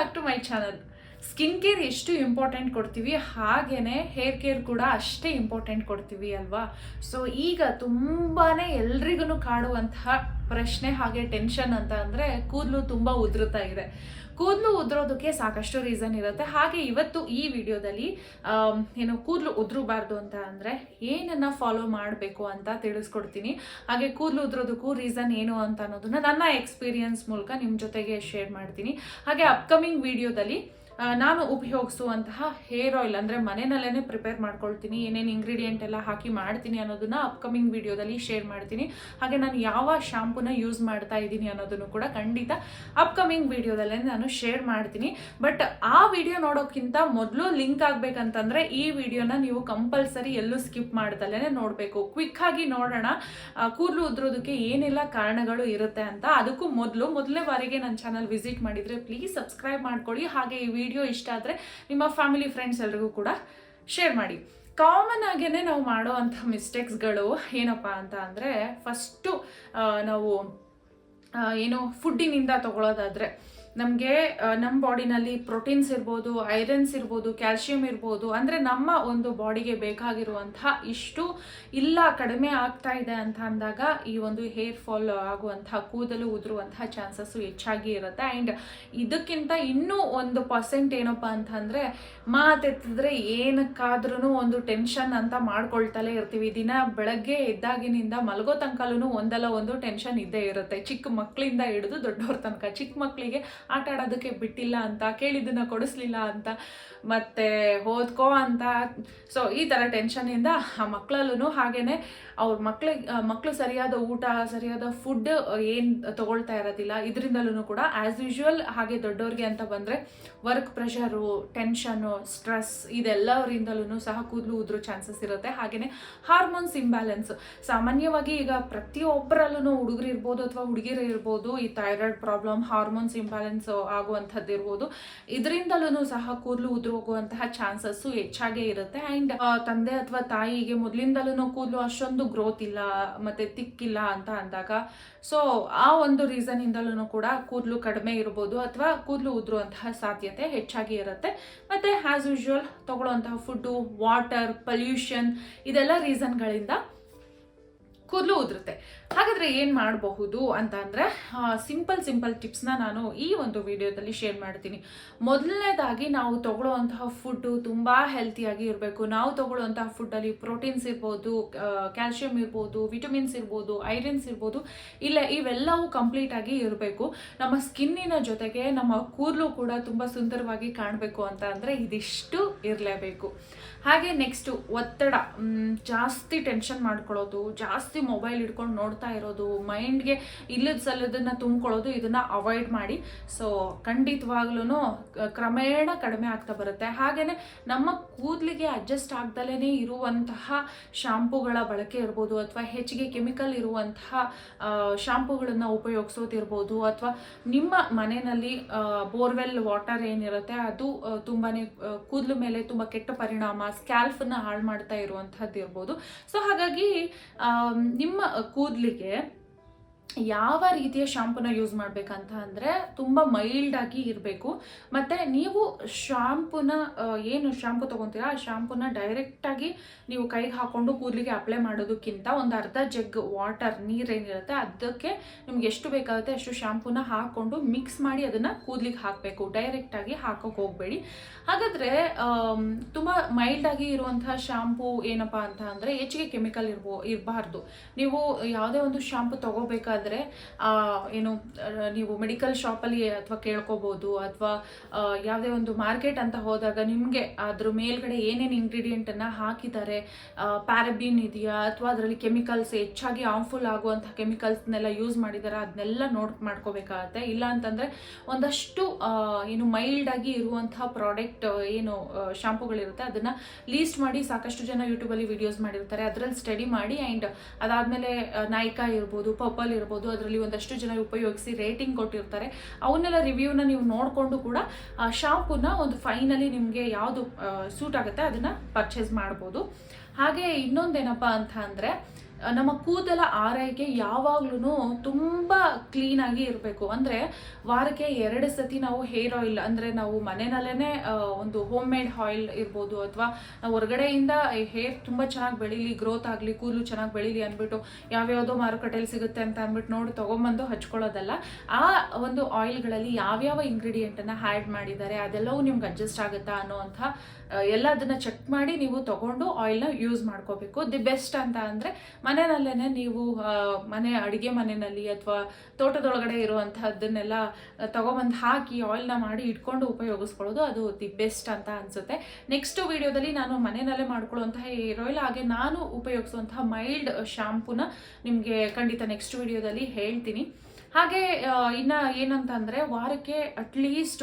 Back to my channel skin care ಎಷ್ಟು important ಕೊಡ್ತೀವಿ? ಹಾಗೇನೆ ಹೇರ್ ಕೇರ್ ಕೂಡ ಅಷ್ಟೇ ಇಂಪಾರ್ಟೆಂಟ್ ಕೊಡ್ತೀವಿ ಅಲ್ವಾ? ಸೊ ಈಗ ತುಂಬಾ ಎಲ್ರಿಗೂ ಕಾಡುವಂತಹ ಪ್ರಶ್ನೆ ಹಾಗೆ ಟೆನ್ಷನ್ ಅಂತ ಅಂದರೆ ಕೂದಲು ತುಂಬ ಉದುರುತ್ತಾ ಇದೆ. ಕೂದಲು ಉದ್ರೋದಕ್ಕೆ ಸಾಕಷ್ಟು ರೀಸನ್ ಇರುತ್ತೆ. ಹಾಗೆ ಇವತ್ತು ಈ ವಿಡಿಯೋದಲ್ಲಿ ಏನು ಕೂದಲು ಉದುರಬಾರ್ದು ಅಂತ ಅಂದರೆ ಏನನ್ನು ಫಾಲೋ ಮಾಡಬೇಕು ಅಂತ ತಿಳಿಸ್ಕೊಡ್ತೀನಿ. ಹಾಗೆ ಕೂದಲು ಉದ್ರೋದಕ್ಕೂ ರೀಸನ್ ಏನು ಅಂತ ಅನ್ನೋದನ್ನ ನನ್ನ ಎಕ್ಸ್ಪೀರಿಯನ್ಸ್ ಮೂಲಕ ನಿಮ್ಮ ಜೊತೆಗೆ ಶೇರ್ ಮಾಡ್ತೀನಿ. ಹಾಗೆ ಅಪ್ಕಮಿಂಗ್ ವಿಡಿಯೋದಲ್ಲಿ ನಾನು ಉಪಯೋಗಿಸುವಂತಹ ಹೇರ್ ಆಯಿಲ್ ಅಂದರೆ ಮನೆಯಲ್ಲೇ ಪ್ರಿಪೇರ್ ಮಾಡ್ಕೊಳ್ತೀನಿ, ಏನೇನು ಇಂಗ್ರೀಡಿಯೆಂಟ್ ಎಲ್ಲ ಹಾಕಿ ಮಾಡ್ತೀನಿ ಅನ್ನೋದನ್ನು ಅಪ್ಕಮಿಂಗ್ ವಿಡಿಯೋದಲ್ಲಿ ಶೇರ್ ಮಾಡ್ತೀನಿ. ಹಾಗೆ ನಾನು ಯಾವ ಶಾಂಪೂನ ಯೂಸ್ ಮಾಡ್ತಾ ಇದ್ದೀನಿ ಅನ್ನೋದನ್ನು ಕೂಡ ಖಂಡಿತ ಅಪ್ಕಮಿಂಗ್ ವೀಡಿಯೋದಲ್ಲೇ ನಾನು ಶೇರ್ ಮಾಡ್ತೀನಿ. ಬಟ್ ಆ ವಿಡಿಯೋ ನೋಡೋಕ್ಕಿಂತ ಮೊದಲು ಲಿಂಕ್ ಆಗಬೇಕಂತಂದರೆ ಈ ವಿಡಿಯೋನ ನೀವು ಕಂಪಲ್ಸರಿ ಎಲ್ಲೂ ಸ್ಕಿಪ್ ಮಾಡ್ದಲೇ ನೋಡಬೇಕು. ಕ್ವಿಕ್ ಆಗಿ ನೋಡೋಣ ಕೂದಲು ಉದ್ರೋದಕ್ಕೆ ಏನೆಲ್ಲ ಕಾರಣಗಳು ಇರುತ್ತೆ ಅಂತ. ಅದಕ್ಕೂ ಮೊದಲು, ಮೊದಲನೇ ಬಾರಿಗೆ ನನ್ನ ಚಾನಲ್ ವಿಸಿಟ್ ಮಾಡಿದರೆ ಪ್ಲೀಸ್ ಸಬ್ಸ್ಕ್ರೈಬ್ ಮಾಡ್ಕೊಳ್ಳಿ. ಹಾಗೆ ಈ ಇಷ್ಟ ಆದರೆ ನಿಮ್ಮ ಫ್ಯಾಮಿಲಿ ಫ್ರೆಂಡ್ಸ್ ಎಲ್ರಿಗೂ ಕೂಡ ಶೇರ್ ಮಾಡಿ. ಕಾಮನ್ ಆಗೇ ನಾವು ಮಾಡೋ ಅಂಥ ಮಿಸ್ಟೇಕ್ಸ್ಗಳು ಏನಪ್ಪ ಅಂತ ಅಂದರೆ ಫಸ್ಟು ನಾವು ಏನು ಫುಡ್ಡಿನಿಂದ ತಗೊಳ್ಳೋದಾದರೆ ನಮಗೆ ನಮ್ಮ ಬಾಡಿನಲ್ಲಿ ಪ್ರೋಟೀನ್ಸ್ ಇರ್ಬೋದು, ಐರನ್ಸ್ ಇರ್ಬೋದು, ಕ್ಯಾಲ್ಶಿಯಂ ಇರ್ಬೋದು, ಅಂದರೆ ನಮ್ಮ ಒಂದು ಬಾಡಿಗೆ ಬೇಕಾಗಿರುವಂತಹ ಇಷ್ಟು ಇಲ್ಲ, ಕಡಿಮೆ ಆಗ್ತಾ ಇದೆ ಅಂತ ಅಂದಾಗ ಈ ಒಂದು ಹೇರ್ ಫಾಲ್ ಆಗುವಂತಹ, ಕೂದಲು ಉದುರುವಂತಹ ಚಾನ್ಸಸ್ಸು ಹೆಚ್ಚಾಗಿ ಇರುತ್ತೆ. ಆ್ಯಂಡ್ ಇದಕ್ಕಿಂತ ಇನ್ನೂ ಒಂದು ಪರ್ಸೆಂಟ್ ಏನಪ್ಪ ಅಂತಂದರೆ, ಮಾತೆತ್ತಿದ್ರೆ ಏನಕ್ಕಾದ್ರೂ ಒಂದು ಟೆನ್ಷನ್ ಅಂತ ಮಾಡ್ಕೊಳ್ತಲೇ ಇರ್ತೀವಿ. ದಿನ ಬೆಳಗ್ಗೆ ಎದ್ದಾಗಿನಿಂದ ಮಲಗೋ ತನಕಲ್ಲೂ ಒಂದಲ್ಲ ಒಂದು ಟೆನ್ಷನ್ ಇದ್ದೇ ಇರುತ್ತೆ. ಚಿಕ್ಕ ಮಕ್ಕಳಿಂದ ಹಿಡಿದು ದೊಡ್ಡವ್ರ ತನಕ. ಚಿಕ್ಕ ಮಕ್ಕಳಿಗೆ ಆಟ ಆಡೋದಕ್ಕೆ ಬಿಟ್ಟಿಲ್ಲ ಅಂತ, ಕೇಳಿದ್ದನ್ನ ಕೊಡಿಸ್ಲಿಲ್ಲ ಅಂತ, ಮತ್ತೆ ಓದ್ಕೋ ಅಂತ. ಸೊ ಈ ಥರ ಟೆನ್ಷನಿಂದ ಆ ಮಕ್ಕಳಲ್ಲೂ ಹಾಗೇನೆ ಅವ್ರ ಮಕ್ಳಿಗೆ ಮಕ್ಕಳು ಸರಿಯಾದ ಊಟ, ಸರಿಯಾದ ಫುಡ್ ಏನು ತಗೊಳ್ತಾ ಇರೋದಿಲ್ಲ. ಇದರಿಂದಲೂ ಕೂಡ ಆ್ಯಸ್ ಯೂಶುವಲ್ ಹಾಗೆ ದೊಡ್ಡವ್ರಿಗೆ ಅಂತ ಬಂದರೆ ವರ್ಕ್ ಪ್ರೆಷರು ಟೆನ್ಷನು ಸ್ಟ್ರೆಸ್ ಇದೆಲ್ಲವರಿಂದಲೂ ಸಹ ಕೂದಲು ಉದ್ರೋ ಚಾನ್ಸಸ್ ಇರುತ್ತೆ. ಹಾಗೆಯೇ ಹಾರ್ಮೋನ್ಸ್ ಇಂಬ್ಯಾಲೆನ್ಸ್ ಸಾಮಾನ್ಯವಾಗಿ ಈಗ ಪ್ರತಿಯೊಬ್ಬರಲ್ಲೂ ಹುಡುಗರು ಇರ್ಬೋದು ಅಥವಾ ಹುಡುಗಿರು ಇರ್ಬೋದು ಈ ಥೈರಾಯ್ಡ್ ಪ್ರಾಬ್ಲಮ್ ಹಾರ್ಮೋನ್ಸ್ ಇಂಬ್ಯಾಲೆನ್ಸ್ ಆಗುವಂಥದ್ದು ಇರ್ಬೋದು ಇದರಿಂದಲೂ ಸಹ ಕೂದಲು ಉದುರು ಹೋಗುವಂತಹ ಚಾನ್ಸಸ್ಸು ಹೆಚ್ಚಾಗೇ ಇರುತ್ತೆ. ಆ್ಯಂಡ್ ತಂದೆ ಅಥವಾ ತಾಯಿಗೆ ಮೊದಲಿಂದಲೂ ಕೂದಲು ಅಷ್ಟೊಂದು ಗ್ರೋತ್ ಇಲ್ಲ, ಮತ್ತು ತಿಕ್ಕಿಲ್ಲ ಅಂತ ಅಂದಾಗ ಸೊ ಆ ಒಂದು ರೀಸನ್ ಇಂದಲೂ ಕೂಡ ಕೂದಲು ಕಡಿಮೆ ಇರ್ಬೋದು ಅಥವಾ ಕೂದಲು ಉದುರುವಂತಹ ಸಾಧ್ಯತೆ ಹೆಚ್ಚಾಗಿ ಇರುತ್ತೆ. ಮತ್ತು ಆ್ಯಸ್ ಯೂಶುವಲ್ ತಗೊಳ್ಳುವಂತಹ ಫುಡ್ಡು ವಾಟರ್ ಪಲ್ಯೂಷನ್ ಇದೆಲ್ಲ ರೀಸನ್ಗಳಿಂದ ಕೂದಲು ಉದುರುತ್ತೆ. ಹಾಗಾದ್ರೆ ಏನು ಮಾಡಬಹುದು ಅಂತ ಅಂದರೆ ಸಿಂಪಲ್ ಸಿಂಪಲ್ ಟಿಪ್ಸ್ನ ನಾನು ಈ ಒಂದು ವಿಡಿಯೋದಲ್ಲಿ ಶೇರ್ ಮಾಡ್ತೀನಿ. ಮೊದಲನೇದಾಗಿ ನಾವು ತಗೊಳ್ಳುವಂತಹ ಫುಡ್ಡು ತುಂಬ ಹೆಲ್ತಿಯಾಗಿ ಇರಬೇಕು. ನಾವು ತಗೊಳ್ಳುವಂತಹ ಫುಡ್ಡಲ್ಲಿ ಪ್ರೋಟೀನ್ಸ್ ಇರ್ಬೋದು ಕ್ಯಾಲ್ಶಿಯಂ ಇರ್ಬೋದು ವಿಟಮಿನ್ಸ್ ಇರ್ಬೋದು ಐರನ್ಸ್ ಇರ್ಬೋದು, ಇಲ್ಲ, ಇವೆಲ್ಲವೂ ಕಂಪ್ಲೀಟ್ ಆಗಿ ಇರಬೇಕು. ನಮ್ಮ ಸ್ಕಿನ್ನಿನ ಜೊತೆಗೆ ನಮ್ಮ ಕೂದಲು ಕೂಡ ತುಂಬ ಸುಂದರವಾಗಿ ಕಾಣಬೇಕು ಅಂತ ಅಂದರೆ ಇದಿಷ್ಟು ಇರಲೇಬೇಕು. ಹಾಗೆ ನೆಕ್ಸ್ಟು ಒತ್ತಡ. ಜಾಸ್ತಿ ಟೆನ್ಷನ್ ಮಾಡ್ಕೊಳ್ಳೋದು, ಜಾಸ್ತಿ ಮೊಬೈಲ್ ಹಿಡ್ಕೊಂಡು ನೋಡ್ತಾ ಇರೋದು, ಮೈಂಡ್ಗೆ ಇಲ್ಲದ ಸಲ್ಲದನ್ನ ತುಂಬ್ಕೊಳ್ಳೋದು, ಇದನ್ನ ಅವಾಯ್ಡ್ ಮಾಡಿ. ಸೊ ಖಂಡಿತವಾಗ್ಲೂ ಕ್ರಮೇಣ ಕಡಿಮೆ ಆಗ್ತಾ ಬರುತ್ತೆ. ಹಾಗೆಯೇ ನಮ್ಮ ಕೂದಲಿಗೆ ಅಡ್ಜಸ್ಟ್ ಆಗ್ದಲೇ ಇರುವಂತಹ ಶಾಂಪೂಗಳ ಬಳಕೆ ಇರ್ಬೋದು, ಅಥವಾ ಹೆಚ್ಚಿಗೆ ಕೆಮಿಕಲ್ ಇರುವಂತಹ ಶಾಂಪೂಗಳನ್ನು ಉಪಯೋಗಿಸೋದಿರ್ಬೋದು, ಅಥವಾ ನಿಮ್ಮ ಮನೆಯಲ್ಲಿ ಬೋರ್ವೆಲ್ ವಾಟರ್ ಏನಿರುತ್ತೆ, ಅದು ತುಂಬಾನೇ ಕೂದಲು ಮೇಲೆ ತುಂಬ ಕೆಟ್ಟ ಪರಿಣಾಮ ಸ್ಕ್ಯಾಲ್ಫನ್ನ ಹಾಳು ಮಾಡ್ತಾ ಇರುವಂಥದ್ದು ಇರ್ಬೋದು ಸೊ ಹಾಗಾಗಿ ನಿಮ್ಮ ಕೂದಲಿಗೆ Rodriguez, é? ಯಾವ ರೀತಿಯ ಶಾಂಪೂನ ಯೂಸ್ ಮಾಡಬೇಕಂತ ಅಂದರೆ ತುಂಬ ಮೈಲ್ಡಾಗಿ ಇರಬೇಕು. ಮತ್ತು ನೀವು ಶಾಂಪೂನ ಏನು ಶಾಂಪು ತೊಗೊತೀರಾ, ಆ ಶಾಂಪೂನ ಡೈರೆಕ್ಟಾಗಿ ನೀವು ಕೈಗೆ ಹಾಕ್ಕೊಂಡು ಕೂದಲಿಗೆ ಅಪ್ಲೈ ಮಾಡೋದಕ್ಕಿಂತ ಒಂದು ಅರ್ಧ ಜಗ್ ವಾಟರ್ ನೀರೇನಿರುತ್ತೆ ಅದಕ್ಕೆ ನಿಮ್ಗೆ ಎಷ್ಟು ಬೇಕಾಗುತ್ತೆ ಅಷ್ಟು ಶಾಂಪೂನ ಹಾಕ್ಕೊಂಡು ಮಿಕ್ಸ್ ಮಾಡಿ ಅದನ್ನು ಕೂದಲಿಗೆ ಹಾಕಬೇಕು. ಡೈರೆಕ್ಟಾಗಿ ಹಾಕೋಕೆ ಹೋಗಬೇಡಿ. ಹಾಗಾದರೆ ತುಂಬ ಮೈಲ್ಡಾಗಿ ಇರುವಂತಹ ಶಾಂಪೂ ಏನಪ್ಪ ಅಂತ ಅಂದರೆ ಹೆಚ್ಚಿಗೆ ಕೆಮಿಕಲ್ ಇರ್ಬೋ, ಇರಬಾರ್ದು. ನೀವು ಯಾವುದೇ ಒಂದು ಶಾಂಪು ತಗೋಬೇಕಾದ್ರೆ ಆ, ಏನು ನೀವು ಮೆಡಿಕಲ್ ಶಾಪಲ್ಲಿ ಅಥವಾ ಕೇಳ್ಕೊಬೋದು ಅಥವಾ ಯಾವುದೇ ಒಂದು ಮಾರ್ಕೆಟ್ ಅಂತ ಹೋದಾಗ ನಿಮಗೆ ಅದ್ರ ಮೇಲ್ಗಡೆ ಏನೇನು ಇಂಗ್ರೀಡಿಯೆಂಟನ್ನು ಹಾಕಿದ್ದಾರೆ ಪ್ಯಾರಬಿನ್ ಇದೆಯಾ ಅಥವಾ ಅದರಲ್ಲಿ ಕೆಮಿಕಲ್ಸ್ ಹೆಚ್ಚಾಗಿ ಹಾರ್ಮ್ಫುಲ್ ಆಗುವಂಥ ಕೆಮಿಕಲ್ಸ್ನೆಲ್ಲ ಯೂಸ್ ಮಾಡಿದ್ದಾರೆ ಅದನ್ನೆಲ್ಲ ನೋಟ್ ಮಾಡ್ಕೋಬೇಕಾಗತ್ತೆ. ಇಲ್ಲ ಅಂತಂದರೆ ಒಂದಷ್ಟು ಏನು ಮೈಲ್ಡ್ ಆಗಿ ಇರುವಂತಹ ಪ್ರಾಡಕ್ಟ್ ಏನು ಶಾಂಪುಗಳಿರುತ್ತೆ ಅದನ್ನು ಲೀಸ್ಟ್ ಮಾಡಿ ಸಾಕಷ್ಟು ಜನ ಯೂಟ್ಯೂಬಲ್ಲಿ ವಿಡಿಯೋಸ್ ಮಾಡಿರ್ತಾರೆ. ಅದರಲ್ಲಿ ಸ್ಟಡಿ ಮಾಡಿ ಆ್ಯಂಡ್ ಅದಾದಮೇಲೆ ನಾಯ್ಕಾ ಇರ್ಬೋದು ಪರ್ಪಲ್ ಇರ್ಬೋದು ಅದರಲ್ಲಿ ಒಂದಷ್ಟು ಜನ ಉಪಯೋಗಿಸಿ ರೇಟಿಂಗ್ ಕೊಟ್ಟಿರ್ತಾರೆ. ಅವನ್ನೆಲ್ಲ ರಿವ್ಯೂನ ನೀವು ನೋಡಿಕೊಂಡು ಕೂಡ, ಆ ಶಾಂಪೂನ ಒಂದು ಫೈನಲಿ ನಿಮಗೆ ಯಾವುದು ಸೂಟ್ ಆಗುತ್ತೆ ಅದನ್ನು ಪರ್ಚೇಸ್ ಮಾಡ್ಬೋದು. ಹಾಗೆ ಇನ್ನೊಂದೇನಪ್ಪ ಅಂತ ಅಂದರೆ ನಮ್ಮ ಕೂದಲ ಆರೈಕೆ ಯಾವಾಗ್ಲೂ ತುಂಬ ಕ್ಲೀನಾಗಿ ಇರಬೇಕು. ಅಂದರೆ ವಾರಕ್ಕೆ ಎರಡು ಸತಿ ನಾವು ಹೇರ್ ಆಯಿಲ್ ಅಂದರೆ ನಾವು ಮನೆಯಲ್ಲೇ ಒಂದು ಹೋಮ್ ಮೇಡ್ ಆಯಿಲ್ ಇರ್ಬೋದು ಅಥವಾ ನಾವು ಹೊರಗಡೆಯಿಂದ ಹೇರ್ ತುಂಬ ಚೆನ್ನಾಗಿ ಬೆಳೀಲಿ ಗ್ರೋತ್ ಆಗಲಿ, ಕೂದಲು ಚೆನ್ನಾಗಿ ಬೆಳೀಲಿ ಅಂದ್ಬಿಟ್ಟು ಯಾವ್ಯಾವುದೋ ಮಾರುಕಟ್ಟೆಯಲ್ಲಿ ಸಿಗುತ್ತೆ ಅಂತ ಅಂದ್ಬಿಟ್ಟು ನೋಡಿ ತೊಗೊಂಬಂದು ಹಚ್ಕೊಳ್ಳೋದಲ್ಲ. ಆ ಒಂದು ಆಯಿಲ್ಗಳಲ್ಲಿ ಯಾವ್ಯಾವ ಇಂಗ್ರೀಡಿಯೆಂಟನ್ನು ಆ್ಯಡ್ ಮಾಡಿದ್ದಾರೆ, ಅದೆಲ್ಲವೂ ನಿಮ್ಗೆ ಅಡ್ಜಸ್ಟ್ ಆಗುತ್ತಾ ಅನ್ನೋವಂಥ ಎಲ್ಲದನ್ನ ಚೆಕ್ ಮಾಡಿ ನೀವು ತಗೊಂಡು ಆಯಿಲ್ನ ಯೂಸ್ ಮಾಡ್ಕೋಬೇಕು. ದಿ ಬೆಸ್ಟ್ ಅಂತ ಅಂದರೆ ಮನೆಯಲ್ಲೇ ನೀವು ಮನೆ, ಅಡುಗೆ ಮನೆಯಲ್ಲಿ ಅಥವಾ ತೋಟದೊಳಗಡೆ ಇರುವಂತಹದ್ದನ್ನೆಲ್ಲ ತಗೊಬಂದು ಹಾಕಿ ಆಯಿಲ್ನ ಮಾಡಿ ಇಟ್ಕೊಂಡು ಉಪಯೋಗಿಸ್ಕೊಳ್ಳೋದು ಅದು ದಿ ಬೆಸ್ಟ್ ಅಂತ ಅನಿಸುತ್ತೆ. ನೆಕ್ಸ್ಟ್ ವಿಡಿಯೋದಲ್ಲಿ ನಾನು ಮನೆಯಲ್ಲೇ ಮಾಡ್ಕೊಳ್ಳುವಂತಹ ಹೇರ್ ಆಯಿಲ್ ಹಾಗೆ ನಾನು ಉಪಯೋಗಿಸುವಂತಹ ಮೈಲ್ಡ್ ಶಾಂಪೂನ ನಿಮಗೆ ಖಂಡಿತ ನೆಕ್ಸ್ಟ್ ವಿಡಿಯೋದಲ್ಲಿ ಹೇಳ್ತೀನಿ. ಹಾಗೆ ಇನ್ನ ಏನಂತ ಅಂದ್ರೆ ವಾರಕ್ಕೆ ಅಟ್ಲೀಸ್ಟ್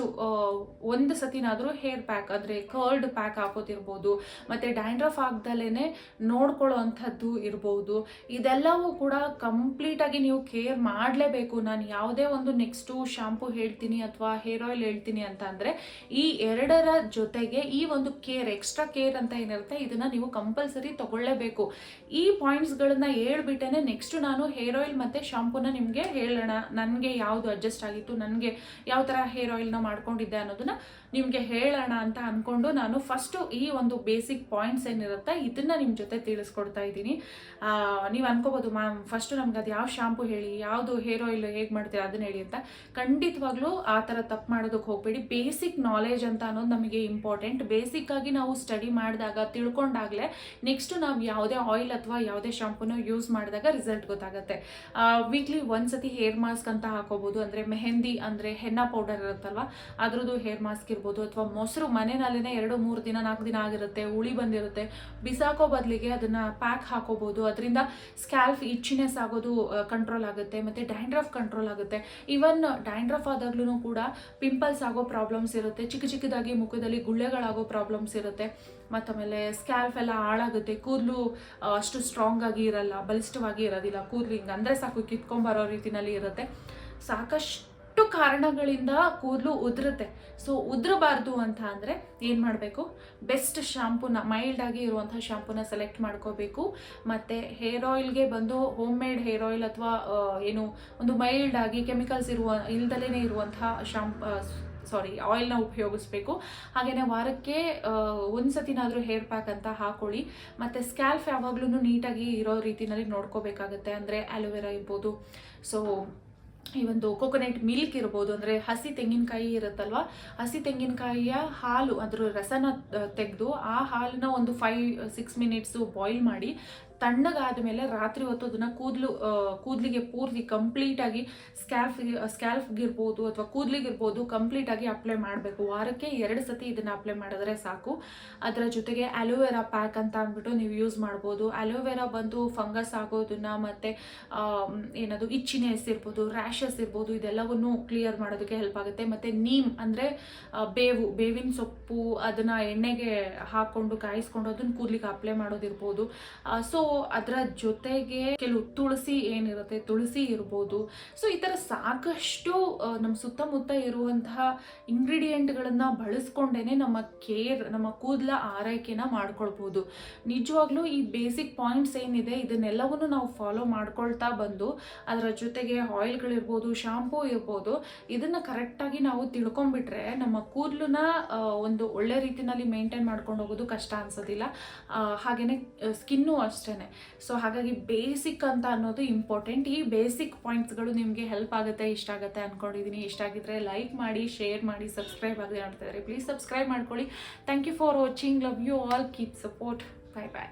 ಒಂದು ಸತಿನಾದರೂ ಹೇರ್ ಪ್ಯಾಕ್ ಅಂದ್ರೆ ಕರ್ಡ್ ಪ್ಯಾಕ್ ಹಾಕೋದಿರ್ಬೋದು, ಮತ್ತೆ ಡ್ಯಾಂಡ್ರಫ್ ಆಗ್ದಲೇ ನೋಡ್ಕೊಳ್ಳೋ ಅಂಥದ್ದು ಇರ್ಬೋದು. ಇದೆಲ್ಲವೂ ಕೂಡ ಕಂಪ್ಲೀಟ್ ಆಗಿ ನೀವು ಕೇರ್ ಮಾಡಲೇಬೇಕು. ನಾನು ಯಾವುದೇ ಒಂದು ನೆಕ್ಸ್ಟು ಶಾಂಪು ಹೇಳ್ತೀನಿ ಅಥವಾ ಹೇರ್ ಆಯಿಲ್ ಹೇಳ್ತೀನಿ ಅಂತ ಈ ಎರಡರ ಜೊತೆಗೆ ಈ ಒಂದು ಕೇರ್ ಎಕ್ಸ್ಟ್ರಾ ಕೇರ್ ಅಂತ ಏನಿರುತ್ತೆ, ಇದನ್ನ ನೀವು ಕಂಪಲ್ಸರಿ ತಗೊಳ್ಳೇಬೇಕು. ಈ ಪಾಯಿಂಟ್ಸ್ಗಳನ್ನ ಹೇಳ್ಬಿಟ್ಟೇನೆ ನೆಕ್ಸ್ಟ್ ನಾನು ಹೇರ್ ಆಯಿಲ್ ಮತ್ತೆ ಶಾಂಪೂನ ನಿಮಗೆ ಹೇಳೋಣ. ನನಗೆ ಯಾವುದು ಅಡ್ಜಸ್ಟ್ ಆಗಿತ್ತು, ನನಗೆ ಯಾವ ಥರ ಹೇರ್ ಆಯಿಲ್ನ ಮಾಡ್ಕೊಂಡಿದ್ದೆ ಅನ್ನೋದನ್ನ ನಿಮಗೆ ಹೇಳೋಣ ಅಂತ ಅಂದ್ಕೊಂಡು ನಾನು ಫಸ್ಟು ಈ ಒಂದು ಬೇಸಿಕ್ ಪಾಯಿಂಟ್ಸ್ ಏನಿರುತ್ತೆ ಇದನ್ನ ನಿಮ್ಮ ಜೊತೆ ತಿಳಿಸ್ಕೊಡ್ತಾ ಇದ್ದೀನಿ. ನೀವು ಅನ್ಕೋಬೋದು ಮ್ಯಾಮ್ ಫಸ್ಟು ನಮ್ಗೆ ಅದು ಯಾವ ಶ್ಯಾಂಪು ಹೇಳಿ, ಯಾವುದು ಹೇರ್ ಆಯಿಲ್ ಹೇಗೆ ಮಾಡ್ತೀರಾ ಅದನ್ನ ಹೇಳಿ ಅಂತ. ಖಂಡಿತವಾಗ್ಲೂ ಆ ಥರ ತಪ್ಪು ಮಾಡೋದಕ್ಕೆ ಹೋಗ್ಬೇಡಿ. ಬೇಸಿಕ್ ನಾಲೆಜ್ ಅಂತ ಅನ್ನೋದು ನಮಗೆ ಇಂಪಾರ್ಟೆಂಟ್ ಬೇಸಿಕ್ ಆಗಿ ನಾವು ಸ್ಟಡಿ ಮಾಡಿದಾಗ, ತಿಳ್ಕೊಂಡಾಗಲೇ ನೆಕ್ಸ್ಟ್ ನಾವು ಯಾವುದೇ ಆಯಿಲ್ ಅಥವಾ ಯಾವುದೇ ಶಾಂಪೂನ ಯೂಸ್ ಮಾಡಿದಾಗ ರಿಸಲ್ಟ್ ಗೊತ್ತಾಗುತ್ತೆ. ವೀಕ್ಲಿ ಒಂದ್ಸತಿ ಹೇರ್ ಮಾಸ್ಕ್ ಅಂತ ಹಾಕೋಬಹುದು ಅಂದರೆ ಮೆಹಂದಿ ಅಂದರೆ ಹೆಣ್ಣ ಪೌಡರ್ ಇರುತ್ತಲ್ವ? ಅದ್ರದ್ದು ಹೇರ್ ಮಾಸ್ಕ್ ಇರ್ಬೋದು. ಅಥವಾ ಮೊಸರು ಮನೆಯಲ್ಲೇ ಎರಡು, ಮೂರು ದಿನ, ನಾಲ್ಕು ದಿನ ಆಗಿರುತ್ತೆ. ಉಳಿ ಬಂದಿರುತ್ತೆ. ಬಿಸಾಕೋ ಬದಲಿಗೆ ಅದನ್ನ ಪ್ಯಾಕ್ ಹಾಕೋಬಹುದು ಅದರಿಂದ ಸ್ಕ್ಯಾಲ್ಫ್ ಇಚ್ಚಿನೆಸ್ ಆಗೋದು ಕಂಟ್ರೋಲ್ ಆಗುತ್ತೆ. ಮತ್ತೆ ಡ್ಯಾಂಡ್ರಫ್ ಕಂಟ್ರೋಲ್ ಆಗುತ್ತೆ. ಈವನ್ ಡ್ಯಾಂಡ್ರಫ್ ಆದಾಗ್ಲೂ ಕೂಡ ಪಿಂಪಲ್ಸ್ ಆಗೋ ಪ್ರಾಬ್ಲಮ್ಸ್ ಇರುತ್ತೆ. ಚಿಕ್ಕ ಚಿಕ್ಕದಾಗಿ ಮುಖದಲ್ಲಿ ಗುಳ್ಳೆಗಳಾಗೋ ಪ್ರಾಬ್ಲಮ್ಸ್ ಇರುತ್ತೆ. ಮತ್ತಮೇಲೆ ಸ್ಕ್ಯಾಲ್ಫ್ ಎಲ್ಲ ಹಾಳಾಗುತ್ತೆ, ಕೂದಲು ಅಷ್ಟು ಸ್ಟ್ರಾಂಗ್ ಆಗಿ ಇರಲ್ಲ, ಬಲಿಷ್ಠವಾಗಿ ಇರೋದಿಲ್ಲ ಕೂದಲು ಹಿಂಗೆ ಅಂದರೆ ಸಾಕು, ಕಿತ್ಕೊಂಬರೋ ರೀತಿಯಲ್ಲಿ ಇರುತ್ತೆ. ಸಾಕಷ್ಟು ಕಾರಣಗಳಿಂದ ಕೂದಲು ಉದುರುತ್ತೆ. ಸೊ ಉದುರಬಾರ್ದು ಅಂತ ಅಂದರೆ ಏನು ಮಾಡಬೇಕು? ಬೆಸ್ಟ್ ಶ್ಯಾಂಪೂನ ಆಗಿ ಇರುವಂಥ ಶ್ಯಾಂಪೂನ ಸೆಲೆಕ್ಟ್ ಮಾಡ್ಕೋಬೇಕು. ಮತ್ತು ಹೇರ್ ಆಯಿಲ್ಗೆ ಬಂದು ಹೋಮ್ ಮೇಡ್ ಹೇರ್ ಆಯಿಲ್ ಅಥವಾ ಏನು, ಒಂದು ಮೈಲ್ಡ್ ಆಗಿ ಕೆಮಿಕಲ್ಸ್ ಇರುವ ಇಲ್ದಲೇ ಇರುವಂಥ ಶಾಂಪ್ ಸಾರಿ ಆಯಿಲ್ನ ಉಪಯೋಗಿಸ್ಬೇಕು. ಹಾಗೆಯೇ ವಾರಕ್ಕೆ ಒಂದು ಸತಿನಾದರೂ ಹೇರ್ ಪ್ಯಾಕ್ ಅಂತ ಹಾಕೊಳ್ಳಿ. ಮತ್ತು ಸ್ಕ್ಯಾಲ್ಫ್ ಯಾವಾಗಲೂ ನೀಟಾಗಿ ಇರೋ ರೀತಿಯಲ್ಲಿ ನೋಡ್ಕೋಬೇಕಾಗತ್ತೆ. ಅಂದರೆ ಆಲೋವೆರಾ ಇರ್ಬೋದು. ಸೊ ಈ ಒಂದು ಕೋಕೋನಟ್ ಮಿಲ್ಕ್ ಇರ್ಬೋದು. ಅಂದರೆ ಹಸಿ ತೆಂಗಿನಕಾಯಿ ಇರುತ್ತಲ್ವ? ಹಸಿ ತೆಂಗಿನಕಾಯಿಯ ಹಾಲು, ಅದರ ರಸನ ತೆಗೆದು ಆ ಹಾಲನ್ನ ಒಂದು ಫೈವ್ ಸಿಕ್ಸ್ ಮಿನಿಟ್ಸು ಬಾಯ್ಲ್ ಮಾಡಿ ತಣ್ಣಗಾದ ಮೇಲೆ ರಾತ್ರಿ ಹೊತ್ತು ಅದನ್ನು ಕೂದಲು ಕೂದಲಿಗೆ ಪೂರ್ತಿ ಕಂಪ್ಲೀಟಾಗಿ ಸ್ಕ್ಯಾಲ್ಫ್ ಸ್ಕ್ಯಾಲ್ಫ್ಗಿರ್ಬೋದು ಅಥವಾ ಕೂದಲಿಗಿರ್ಬೋದು ಕಂಪ್ಲೀಟಾಗಿ ಅಪ್ಲೈ ಮಾಡಬೇಕು. ವಾರಕ್ಕೆ ಎರಡು ಸತಿ ಇದನ್ನು ಅಪ್ಲೈ ಮಾಡಿದ್ರೆ ಸಾಕು. ಅದರ ಜೊತೆಗೆ ಅಲೋವೆರಾ ಪ್ಯಾಕ್ ಅಂತ ಅಂದ್ಬಿಟ್ಟು ನೀವು ಯೂಸ್ ಮಾಡ್ಬೋದು. ಅಲೋವೆರಾ ಬಂದು ಫಂಗಸ್ ಆಗೋದನ್ನ ಮತ್ತು ಏನದು ಇಚ್ಚಿನೆಸ್ ಇರ್ಬೋದು ರ್ಯಾಷಸ್ ಇರ್ಬೋದು, ಇದೆಲ್ಲವನ್ನು ಕ್ಲಿಯರ್ ಮಾಡೋದಕ್ಕೆ ಹೆಲ್ಪ್ ಆಗುತ್ತೆ. ಮತ್ತು ನೀಮ್ ಅಂದರೆ ಬೇವು, ಬೇವಿನ ಸೊಪ್ಪು, ಅದನ್ನು ಎಣ್ಣೆಗೆ ಹಾಕ್ಕೊಂಡು ಕಾಯಿಸ್ಕೊಂಡು ಅದನ್ನು ಕೂದಲಿಗೆ ಅಪ್ಲೈ ಮಾಡೋದಿರ್ಬೋದು. ಸೊ ಅದರ ಜೊತೆಗೆ ಕೆಲವು ತುಳಸಿ ಏನಿರುತ್ತೆ, ತುಳಸಿ ಇರ್ಬೋದು. ಸೊ ಈ ಥರ ಸಾಕಷ್ಟು ನಮ್ಮ ಸುತ್ತಮುತ್ತ ಇರುವಂತಹ ಇಂಗ್ರೀಡಿಯೆಂಟ್ಗಳನ್ನ ಬಳಸ್ಕೊಂಡೇನೆ ನಮ್ಮ ಕೇರ್, ನಮ್ಮ ಕೂದಲ ಆರೈಕೆನ ಮಾಡ್ಕೊಳ್ಬೋದು. ನಿಜವಾಗ್ಲೂ ಈ ಬೇಸಿಕ್ ಪಾಯಿಂಟ್ಸ್ ಏನಿದೆ, ಇದನ್ನೆಲ್ಲವನ್ನು ನಾವು ಫಾಲೋ ಮಾಡ್ಕೊಳ್ತಾ ಬಂದು, ಅದರ ಜೊತೆಗೆ ಆಯಿಲ್ಗಳಿರ್ಬೋದು, ಶಾಂಪೂ ಇರ್ಬೋದು, ಇದನ್ನ ಕರೆಕ್ಟಾಗಿ ನಾವು ತಿಳ್ಕೊಂಡ್ಬಿಟ್ರೆ ನಮ್ಮ ಕೂದಲನ್ನ ಒಂದು ಒಳ್ಳೆ ರೀತಿಯಲ್ಲಿ ಮೇಂಟೈನ್ ಮಾಡ್ಕೊಂಡು ಹೋಗೋದು ಕಷ್ಟ ಅನ್ಸೋದಿಲ್ಲ. ಹಾಗೆಯೇ ಸ್ಕಿನ್ನು ಅಷ್ಟೇ. ಸೊ ಹಾಗಾಗಿ ಬೇಸಿಕ್ ಅಂತ ಅನ್ನೋದು ಇಂಪಾರ್ಟೆಂಟ್ ಈ ಬೇಸಿಕ್ ಪಾಯಿಂಟ್ಸ್ಗಳು ನಿಮಗೆ ಹೆಲ್ಪ್ ಆಗುತ್ತೆ, ಇಷ್ಟ ಆಗುತ್ತೆ ಅಂದ್ಕೊಂಡಿದ್ದೀನಿ ಇಷ್ಟ ಆಗಿದ್ರೆ ಲೈಕ್ ಮಾಡಿ ಶೇರ್ ಮಾಡಿ ಸಬ್ಸ್ಕ್ರೈಬ್ ಆಗದೆ ನೋಡ್ತಾ ಇದ್ದಾರೆ ಪ್ಲೀಸ್ ಸಬ್ಸ್ಕ್ರೈಬ್ ಮಾಡ್ಕೊಳ್ಳಿ. Thank you for watching love you all keep support bye bye